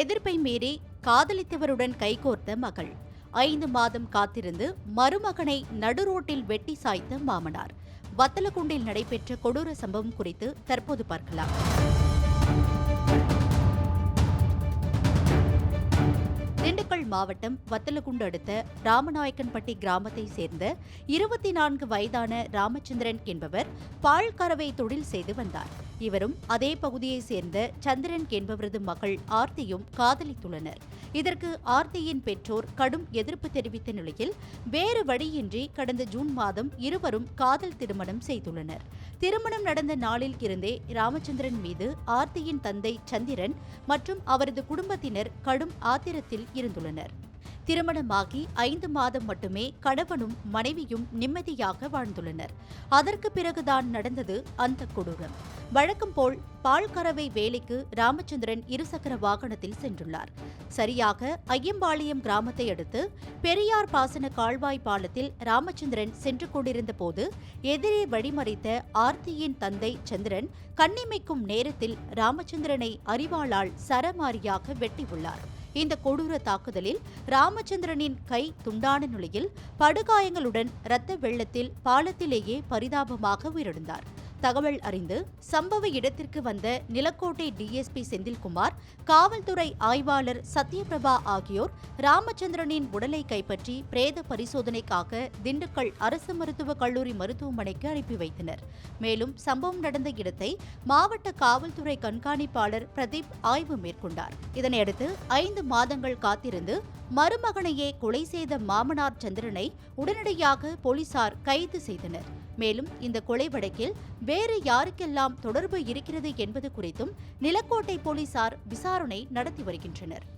எதிர்ப்பை மீறி காதலித்தவருடன் கைகோர்த்த மகள். ஐந்து மாதம் காத்திருந்து மருமகனை நடுரோட்டில் வெட்டி சாய்த்த மாமனார். வத்தலகுண்டில் நடைபெற்ற கொடூர சம்பவம் குறித்து தற்போது பார்க்கலாம். மாவட்டம் வத்தலகுண்டு அடுத்த ராமநாயக்கன்பட்டி கிராமத்தை சேர்ந்த இருபத்தி நான்கு வயதான ராமச்சந்திரன் என்பவர் பால் கறவை தொழில் செய்து வந்தார். இவரும் அதே பகுதியைச் சேர்ந்த சந்திரன் என்பவரது மகள் ஆர்த்தியும் காதலித்துள்ளனர். இதற்கு ஆர்த்தியின் பெற்றோர் கடும் எதிர்ப்பு தெரிவித்த நிலையில் வேறு வழியின்றி கடந்த ஜூன் மாதம் இருவரும் காதல் திருமணம் செய்துள்ளனர். திருமணம் நடந்த நாளில் இருந்தே ராமச்சந்திரன் மீது ஆர்த்தியின் தந்தை சந்திரன் மற்றும் அவரது குடும்பத்தினர் கடும் ஆத்திரத்தில் இருந்துள்ளனர். திருமணமாகி ஐந்து மாதம் மட்டுமே கணவனும் மனைவியும் நிம்மதியாக வாழ்ந்துள்ளனர். அதற்கு பிறகுதான் நடந்தது அந்த கொடூரம். வழக்கம் போல் பால் கறவை வேலைக்கு ராமச்சந்திரன் இருசக்கர வாகனத்தில் சென்றுள்ளார். சரியாக ஐயம்பாளையம் கிராமத்தை அடுத்து பெரியார் பாசன கால்வாய் பாலத்தில் ராமச்சந்திரன் சென்று கொண்டிருந்த போது எதிரே வழிமறைத்த ஆர்த்தியின் தந்தை சந்திரன் கண்ணிமைக்கும் நேரத்தில் ராமச்சந்திரனை அறிவாளால் சரமாரியாக வெட்டியுள்ளார். இந்த கொடூர தாக்குதலில் ராமச்சந்திரனின் கை துண்டான நிலையில் படுகாயங்களுடன் இரத்த வெள்ளத்தில் பாலத்திலேயே பரிதாபமாக உயிரிழந்தார். தகவல் அறிந்து சம்பவ இடத்திற்கு வந்த நிலக்கோட்டை டிஎஸ்பி செந்தில்குமார் காவல்துறை ஆய்வாளர் சத்யபிரபா ஆகியோர் ராமச்சந்திரனின் உடலை கைப்பற்றி பிரேத பரிசோதனைக்காக திண்டுக்கல் அரசு மருத்துவக் கல்லூரி மருத்துவமனைக்கு அனுப்பி வைத்தனர். மேலும் சம்பவம் நடந்த இடத்தை மாவட்ட காவல்துறை கண்காணிப்பாளர் பிரதீப் ஆய்வு மேற்கொண்டார். இதனையடுத்து ஐந்து மாதங்கள் காத்திருந்து மருமகனையே கொலை செய்த மாமனார் சந்திரனை உடனடியாக போலீசார் கைது செய்தனர். மேலும் இந்த கொலை வழக்கில் வேறு யாருக்கெல்லாம் தொடர்பு இருக்கிறது என்பது குறித்தும் நிலக்கோட்டை போலீசார் விசாரணை நடத்தி வருகின்றனர்.